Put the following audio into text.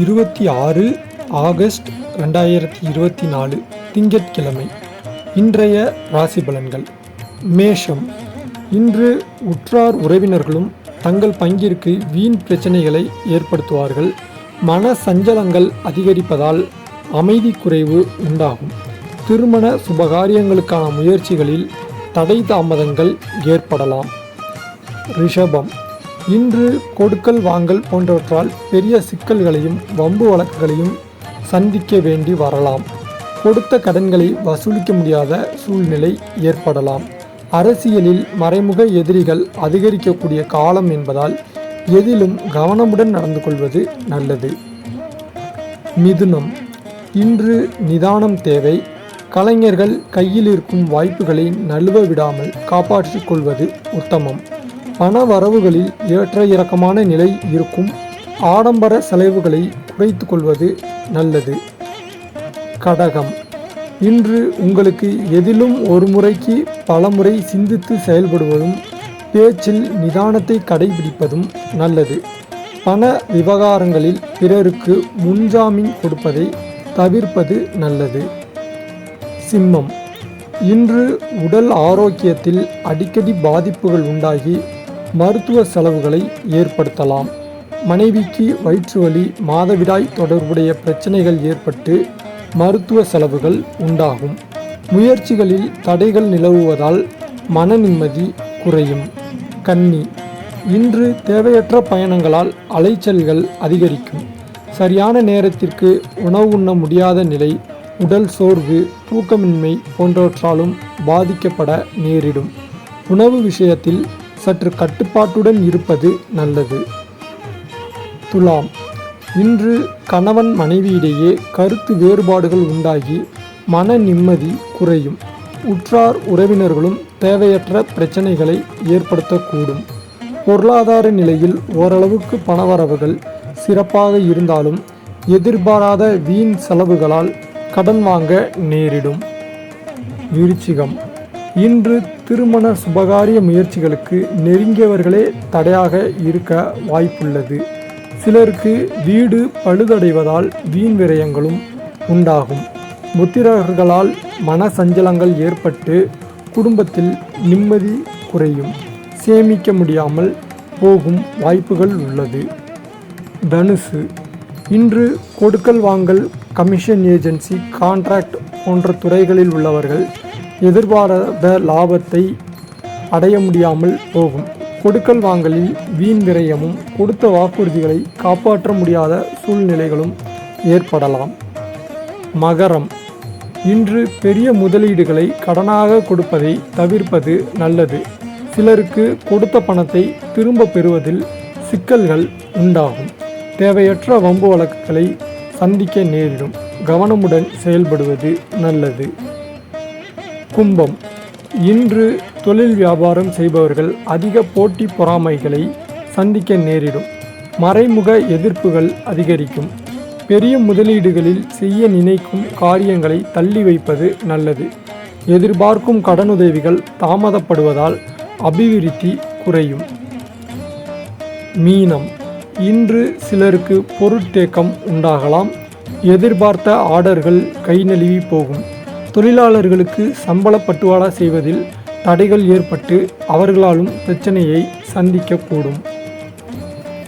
இருபத்தி ஆறு ஆகஸ்ட் ரெண்டாயிரத்தி இருபத்தி நாலு திங்கட்கிழமை. இன்றைய ராசி பலன்கள். மேஷம். இன்று உற்றார் உறவினர்களும் தங்கள் பங்கிற்கு வீண் பிரச்சனைகளை ஏற்படுத்துவார்கள். மன சஞ்சலங்கள் அதிகரிப்பதால் அமைதி குறைவு உண்டாகும். திருமண சுபகாரியங்களுக்கான முயற்சிகளில் தடை தாமதங்கள் ஏற்படலாம். ரிஷபம். இன்று கொடுக்கல் வாங்கல் போன்றவற்றால் பெரிய சிக்கல்களையும் வம்பு வழக்குகளையும் சந்திக்க வேண்டி வரலாம். கொடுத்த கடன்களை வசூலிக்க முடியாத சூழ்நிலை ஏற்படலாம். அரசியலில் மறைமுக எதிரிகள் அதிகரிக்கக்கூடிய காலம் என்பதால் எதிலும் கவனமுடன் நடந்து கொள்வது நல்லது. மிதுனம். இன்று நிதானம் தேவை. கலைஞர்கள் கையில் இருக்கும் வாய்ப்புகளை நழுவ விடாமல் காப்பாற்றிக் கொள்வது உத்தமம். பண வரவுகளில் ஏற்ற இறக்கமான நிலை இருக்கும் ஆடம்பர செலவுகளை குறைத்து கொள்வது நல்லது. கடகம். இன்று உங்களுக்கு எதிலும் ஒரு முறைக்கு பல முறை சிந்தித்து செயல்படுவதும் பேச்சில் நிதானத்தை கடைபிடிப்பதும் நல்லது. பண விவகாரங்களில் பிறருக்கு முன்ஜாமீன் கொடுப்பதை தவிர்ப்பது நல்லது. சிம்மம். இன்று உடல் ஆரோக்கியத்தில் அடிக்கடி பாதிப்புகள் உண்டாகி மருத்துவ செலவுகளை ஏற்படுத்தலாம். மனைவிக்கு வயிற்று வலி மாதவிடாய் தொடர்புடைய பிரச்சனைகள் ஏற்பட்டு மருத்துவ செலவுகள் உண்டாகும். முயற்சிகளில் தடைகள் நிலவுவதால் மன நிம்மதி குறையும். கன்னி. இன்று தேவையற்ற பயணங்களால் அலைச்சல்கள் அதிகரிக்கும். சரியான நேரத்திற்கு உணவு உண்ண முடியாத நிலை உடல் சோர்வு தூக்கமின்மை போன்றவற்றாலும் பாதிக்கப்பட நேரிடும். உணவு விஷயத்தில் சற்று கட்டுப்பாட்டுடன் இருப்பது நல்லது. துலாம். இன்று கணவன் மனைவியிடையே கருத்து வேறுபாடுகள் உண்டாகி மன நிம்மதி குறையும். உற்றார் உறவினர்களும் தேவையற்ற பிரச்சனைகளை ஏற்படுத்தக்கூடும். பொருளாதார நிலையில் ஓரளவுக்கு பணவரவுகள் சிறப்பாக இருந்தாலும் எதிர்பாராத வீண் செலவுகளால் கடன் வாங்க நேரிடும். விருச்சிகம். இன்று திருமண சுபகாரிய முயற்சிகளுக்கு நெருங்கியவர்களே தடையாக இருக்க வாய்ப்புள்ளது. சிலருக்கு வீடு பழுதடைவதால் வீண் விரயங்களும் உண்டாகும். முத்திரர்களால் மன சஞ்சலங்கள் ஏற்பட்டு குடும்பத்தில் நிம்மதி குறையும். சேமிக்க முடியாமல் போகும் வாய்ப்புகள் உள்ளது. தனுசு. இன்று கொடுக்கல் வாங்கல் கமிஷன் ஏஜென்சி கான்ட்ராக்ட் போன்ற துறைகளில் உள்ளவர்கள் எதிர்பாராத லாபத்தை அடைய முடியாமல் போகும். கொடுக்கல் வாங்கலில் வீண் விரயமும் கொடுத்த வாக்குறுதிகளை காப்பாற்ற முடியாத சூழ்நிலைகளும் ஏற்படலாம். மகரம். இன்று பெரிய முதலீடுகளை கடனாக கொடுப்பதை தவிர்ப்பது நல்லது. சிலருக்கு கொடுத்த பணத்தை திரும்ப பெறுவதில் சிக்கல்கள் உண்டாகும். தேவையற்ற வம்பு வழக்குகளை சந்திக்க நேரிடும். கவனமுடன் செயல்படுவது நல்லது. கும்பம். இன்று தொழில் வியாபாரம் செய்பவர்கள் அதிக போட்டி பொறாமைகளை சந்திக்க நேரிடும். மறைமுக எதிர்ப்புகள் அதிகரிக்கும். பெரிய முதலீடுகளில் செய்ய நினைக்கும் காரியங்களை தள்ளி வைப்பது நல்லது. எதிர்பார்க்கும் கடனுதவிகள் தாமதப்படுவதால் அபிவிருத்தி குறையும். மீனம். இன்று சிலருக்கு பொருட்தேக்கம் உண்டாகலாம். எதிர்பார்த்த ஆர்டர்கள் கை நழுவி போகும். தொழிலாளர்களுக்கு சம்பள பட்டுவாடா செய்வதில் தடைகள் ஏற்பட்டு அவர்களாலும் பிரச்சனையை சந்திக்கக்கூடும்.